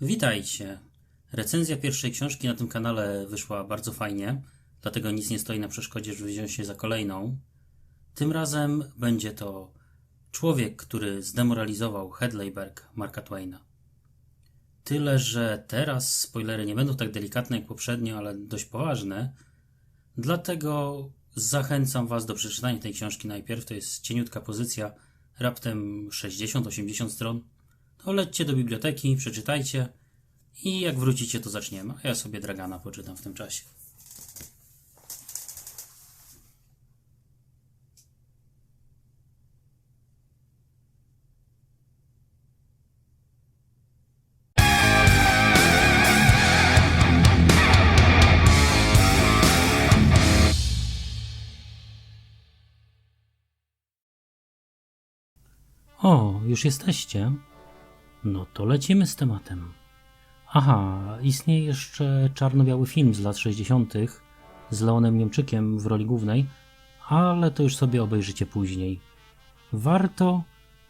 Witajcie. Recenzja pierwszej książki na tym kanale wyszła bardzo fajnie, dlatego nic nie stoi na przeszkodzie, żeby wziąć się za kolejną. Tym razem będzie to człowiek, który zdemoralizował Hedleyberg Marka Twaina. Tyle, że teraz spoilery nie będą tak delikatne jak poprzednio, ale dość poważne. Dlatego zachęcam Was do przeczytania tej książki najpierw. To jest cieniutka pozycja, raptem 60-80 stron. To lećcie do biblioteki, przeczytajcie i jak wrócicie, to zaczniemy. A ja sobie Dragana poczytam w tym czasie. O, już jesteście? No to lecimy z tematem. Aha, istnieje jeszcze czarno-biały film z lat 60. z Leonem Niemczykiem w roli głównej, ale to już sobie obejrzycie później. Warto,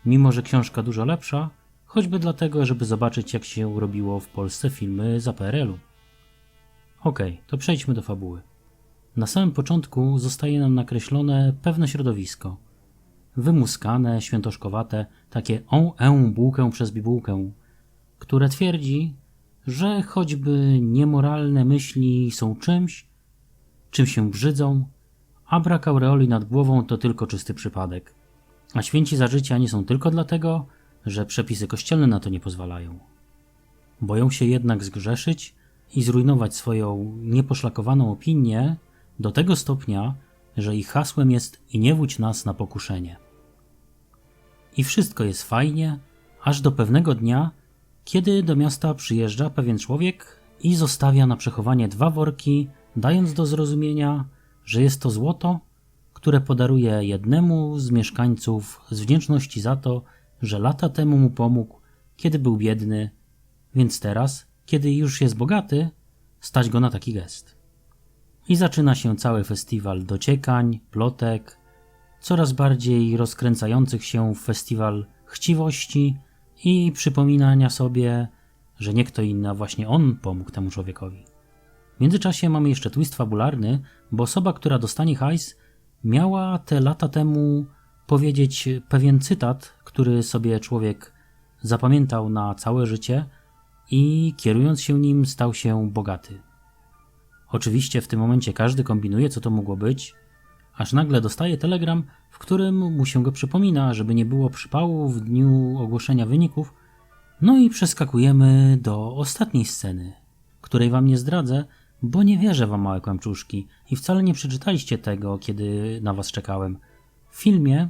mimo że książka dużo lepsza, choćby dlatego, żeby zobaczyć jak się robiło w Polsce filmy za PRL-u. Okej, to przejdźmy do fabuły. Na samym początku zostaje nam nakreślone pewne środowisko – wymuskane, świętoszkowate, takie on ę bułkę przez bibułkę, które twierdzi, że choćby niemoralne myśli są czymś, czym się brzydzą, a brak aureoli nad głową to tylko czysty przypadek. A święci za życia nie są tylko dlatego, że przepisy kościelne na to nie pozwalają. Boją się jednak zgrzeszyć i zrujnować swoją nieposzlakowaną opinię do tego stopnia, że ich hasłem jest i nie wódź nas na pokuszenie. I wszystko jest fajnie, aż do pewnego dnia, kiedy do miasta przyjeżdża pewien człowiek i zostawia na przechowanie dwa worki, dając do zrozumienia, że jest to złoto, które podaruje jednemu z mieszkańców z wdzięczności za to, że lata temu mu pomógł, kiedy był biedny, więc teraz, kiedy już jest bogaty, stać go na taki gest. I zaczyna się cały festiwal dociekań, plotek, coraz bardziej rozkręcających się w festiwal chciwości i przypominania sobie, że nie kto inny, a właśnie on pomógł temu człowiekowi. W międzyczasie mamy jeszcze twist fabularny, bo osoba, która dostanie hajs, miała te lata temu powiedzieć pewien cytat, który sobie człowiek zapamiętał na całe życie i kierując się nim stał się bogaty. Oczywiście w tym momencie każdy kombinuje, co to mogło być, aż nagle dostaje telegram, w którym mu się go przypomina, żeby nie było przypału w dniu ogłoszenia wyników. No i przeskakujemy do ostatniej sceny, której wam nie zdradzę, bo nie wierzę wam małe kłamczuszki i wcale nie przeczytaliście tego, kiedy na was czekałem. W filmie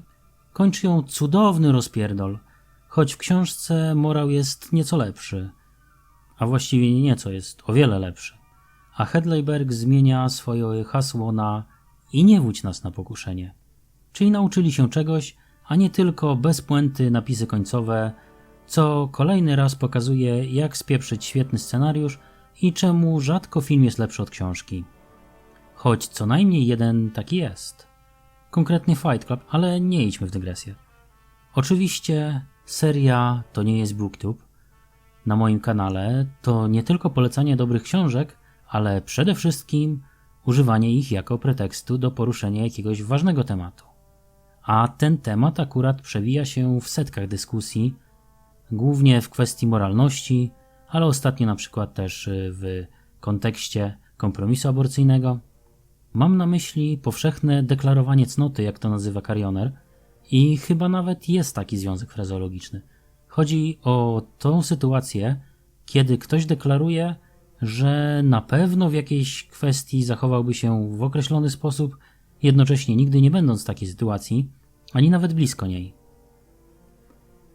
kończy ją cudowny rozpierdol, choć w książce morał jest nieco lepszy, a właściwie nie nieco jest o wiele lepszy. A Hedleyberg zmienia swoje hasło na i nie wódź nas na pokuszenie. Czyli nauczyli się czegoś, a nie tylko bez puenty napisy końcowe, co kolejny raz pokazuje, jak spieprzyć świetny scenariusz i czemu rzadko film jest lepszy od książki. Choć co najmniej jeden taki jest. Konkretnie Fight Club, ale nie idźmy w dygresję. Oczywiście seria to nie jest booktube. Na moim kanale to nie tylko polecanie dobrych książek, ale przede wszystkim używanie ich jako pretekstu do poruszenia jakiegoś ważnego tematu. A ten temat akurat przewija się w setkach dyskusji, głównie w kwestii moralności, ale ostatnio na przykład też y, w kontekście kompromisu aborcyjnego. Mam na myśli powszechne deklarowanie cnoty, jak to nazywa Carioner, i chyba nawet jest taki związek frazeologiczny. Chodzi o tą sytuację, kiedy ktoś deklaruje, że na pewno w jakiejś kwestii zachowałby się w określony sposób, jednocześnie nigdy nie będąc w takiej sytuacji, ani nawet blisko niej.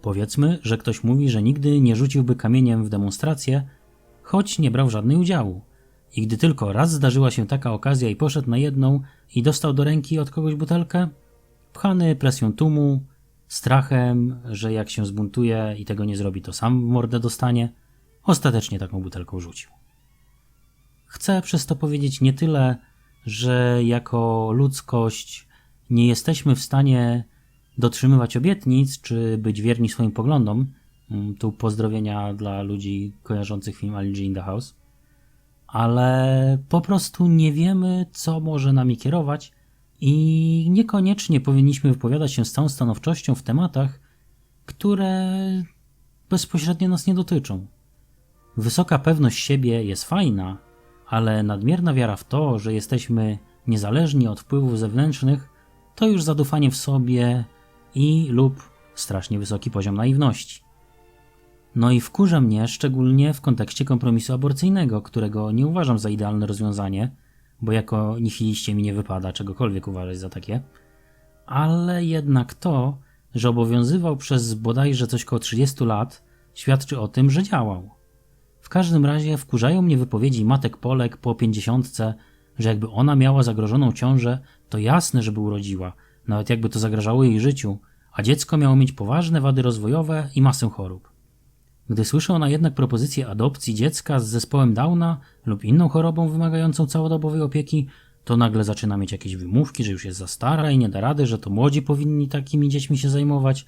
Powiedzmy, że ktoś mówi, że nigdy nie rzuciłby kamieniem w demonstrację, choć nie brał żadnej udziału. I gdy tylko raz zdarzyła się taka okazja i poszedł na jedną i dostał do ręki od kogoś butelkę, pchany presją tłumu, strachem, że jak się zbuntuje i tego nie zrobi, to sam mordę dostanie, ostatecznie taką butelką rzucił. Chcę przez to powiedzieć nie tyle, że jako ludzkość nie jesteśmy w stanie dotrzymywać obietnic czy być wierni swoim poglądom, Mm, Tu pozdrowienia dla ludzi kojarzących film Ali G in the House. Ale po prostu nie wiemy, co może nami kierować i niekoniecznie powinniśmy wypowiadać się z całą stanowczością w tematach, które bezpośrednio nas nie dotyczą. Wysoka pewność siebie jest fajna, ale nadmierna wiara w to, że jesteśmy niezależni od wpływów zewnętrznych, to już zadufanie w sobie i lub strasznie wysoki poziom naiwności. No i wkurza mnie szczególnie w kontekście kompromisu aborcyjnego, którego nie uważam za idealne rozwiązanie, bo jako nihiliście mi nie wypada czegokolwiek uważać za takie, ale jednak to, że obowiązywał przez bodajże coś koło 30 lat, świadczy o tym, że działał. W każdym razie wkurzają mnie wypowiedzi matek Polek po pięćdziesiątce, że jakby ona miała zagrożoną ciążę, to jasne, żeby urodziła, nawet jakby to zagrażało jej życiu, a dziecko miało mieć poważne wady rozwojowe i masę chorób. Gdy słyszy ona jednak propozycję adopcji dziecka z zespołem Downa lub inną chorobą wymagającą całodobowej opieki, to nagle zaczyna mieć jakieś wymówki, że już jest za stara i nie da rady, że to młodzi powinni takimi dziećmi się zajmować.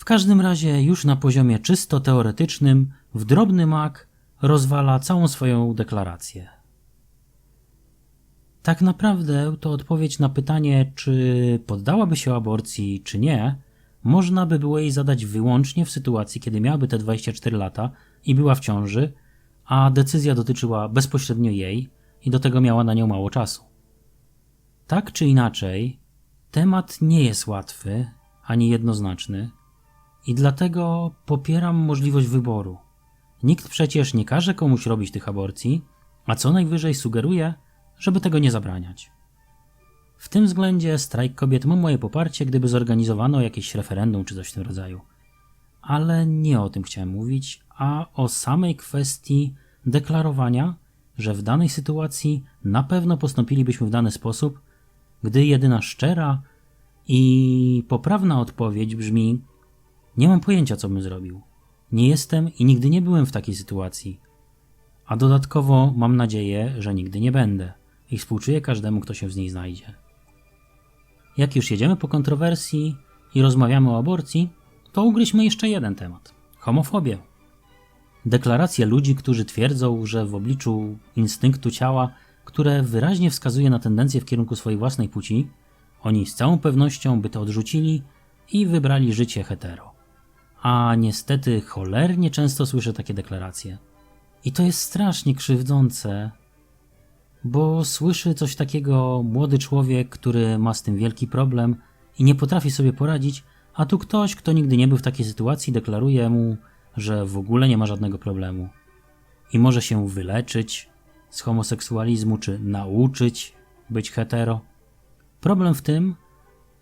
W każdym razie już na poziomie czysto teoretycznym w drobny mak rozwala całą swoją deklarację. Tak naprawdę to odpowiedź na pytanie, czy poddałaby się aborcji, czy nie, można by było jej zadać wyłącznie w sytuacji, kiedy miałaby te 24 lata i była w ciąży, a decyzja dotyczyła bezpośrednio jej i do tego miała na nią mało czasu. Tak czy inaczej, temat nie jest łatwy ani jednoznaczny i dlatego popieram możliwość wyboru. Nikt przecież nie każe komuś robić tych aborcji, a co najwyżej sugeruje, żeby tego nie zabraniać. W tym względzie strajk kobiet ma moje poparcie, gdyby zorganizowano jakieś referendum czy coś w tym rodzaju. Ale nie o tym chciałem mówić, a o samej kwestii deklarowania, że w danej sytuacji na pewno postąpilibyśmy w dany sposób, gdy jedyna szczera i poprawna odpowiedź brzmi: Nie mam pojęcia, co bym zrobił. Nie jestem i nigdy nie byłem w takiej sytuacji. A dodatkowo mam nadzieję, że nigdy nie będę i współczuję każdemu, kto się w niej znajdzie. Jak już jedziemy po kontrowersji i rozmawiamy o aborcji, to ugryźmy jeszcze jeden temat homofobię. Deklaracje ludzi, którzy twierdzą, że w obliczu instynktu ciała, które wyraźnie wskazuje na tendencję w kierunku swojej własnej płci, oni z całą pewnością by to odrzucili i wybrali życie hetero. A niestety cholernie często słyszę takie deklaracje. I to jest strasznie krzywdzące, bo słyszy coś takiego młody człowiek, który ma z tym wielki problem i nie potrafi sobie poradzić, a tu ktoś, kto nigdy nie był w takiej sytuacji, deklaruje mu, że w ogóle nie ma żadnego problemu i może się wyleczyć z homoseksualizmu czy nauczyć być hetero. Problem w tym,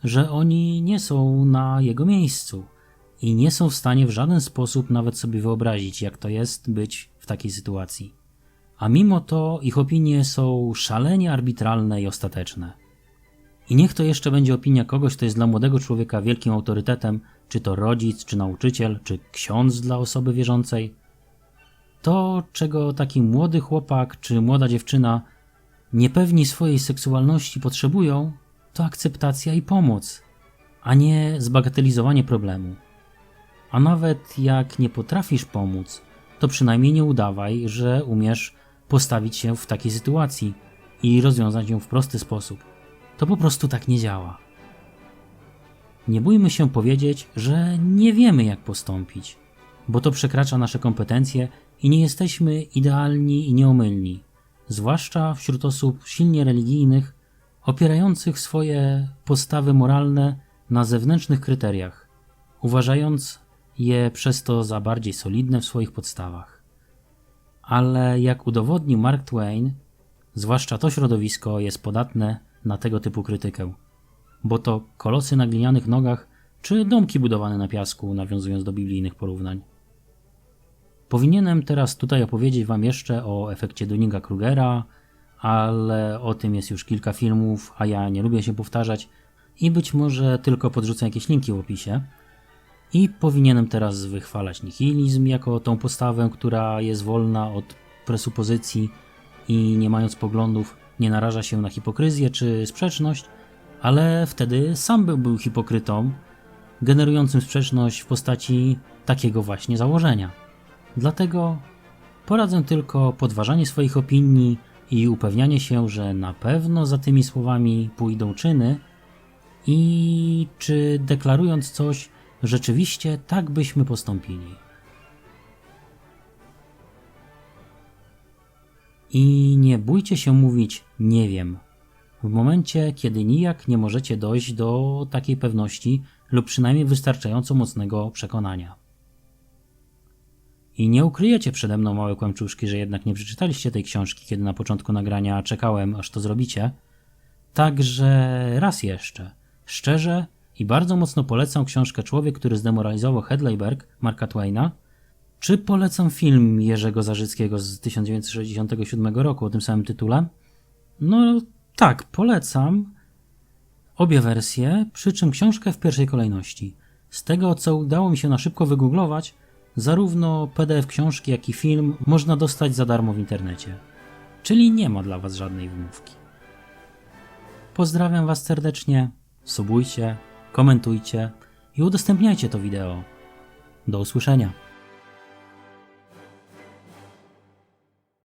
że oni nie są na jego miejscu i nie są w stanie w żaden sposób nawet sobie wyobrazić, jak to jest być w takiej sytuacji a mimo to ich opinie są szalenie arbitralne i ostateczne. I niech to jeszcze będzie opinia kogoś, kto jest dla młodego człowieka wielkim autorytetem, czy to rodzic, czy nauczyciel, czy ksiądz dla osoby wierzącej. To, czego taki młody chłopak czy młoda dziewczyna niepewni swojej seksualności potrzebują, to akceptacja i pomoc, a nie zbagatelizowanie problemu. A nawet jak nie potrafisz pomóc, to przynajmniej nie udawaj, że umiesz postawić się w takiej sytuacji i rozwiązać ją w prosty sposób. To po prostu tak nie działa. Nie bójmy się powiedzieć, że nie wiemy, jak postąpić, bo to przekracza nasze kompetencje i nie jesteśmy idealni i nieomylni, zwłaszcza wśród osób silnie religijnych, opierających swoje postawy moralne na zewnętrznych kryteriach, uważając je przez to za bardziej solidne w swoich podstawach ale jak udowodnił Mark Twain, zwłaszcza to środowisko jest podatne na tego typu krytykę, bo to kolosy na glinianych nogach czy domki budowane na piasku, nawiązując do biblijnych porównań. Powinienem teraz tutaj opowiedzieć Wam jeszcze o efekcie Dunninga-Krugera, ale o tym jest już kilka filmów, a ja nie lubię się powtarzać i być może tylko podrzucę jakieś linki w opisie. I powinienem teraz wychwalać nihilizm jako tą postawę, która jest wolna od presupozycji i nie mając poglądów nie naraża się na hipokryzję czy sprzeczność, ale wtedy sam był, był hipokrytą generującym sprzeczność w postaci takiego właśnie założenia. Dlatego poradzę tylko podważanie swoich opinii i upewnianie się, że na pewno za tymi słowami pójdą czyny i czy deklarując coś, rzeczywiście tak byśmy postąpili. I nie bójcie się mówić nie wiem. W momencie, kiedy nijak nie możecie dojść do takiej pewności lub przynajmniej wystarczająco mocnego przekonania. I nie ukryjecie przede mną, małe kłamczuszki, że jednak nie przeczytaliście tej książki, kiedy na początku nagrania czekałem, aż to zrobicie. Także raz jeszcze, szczerze i bardzo mocno polecam książkę Człowiek, który zdemoralizował Hedleyberg Marka Twaina, czy polecam film Jerzego Zarzyckiego z 1967 roku o tym samym tytule? No tak, polecam obie wersje, przy czym książkę w pierwszej kolejności. Z tego, co udało mi się na szybko wygooglować, zarówno PDF książki, jak i film można dostać za darmo w internecie. Czyli nie ma dla Was żadnej wymówki. Pozdrawiam Was serdecznie, subujcie, komentujcie i udostępniajcie to wideo. Do usłyszenia.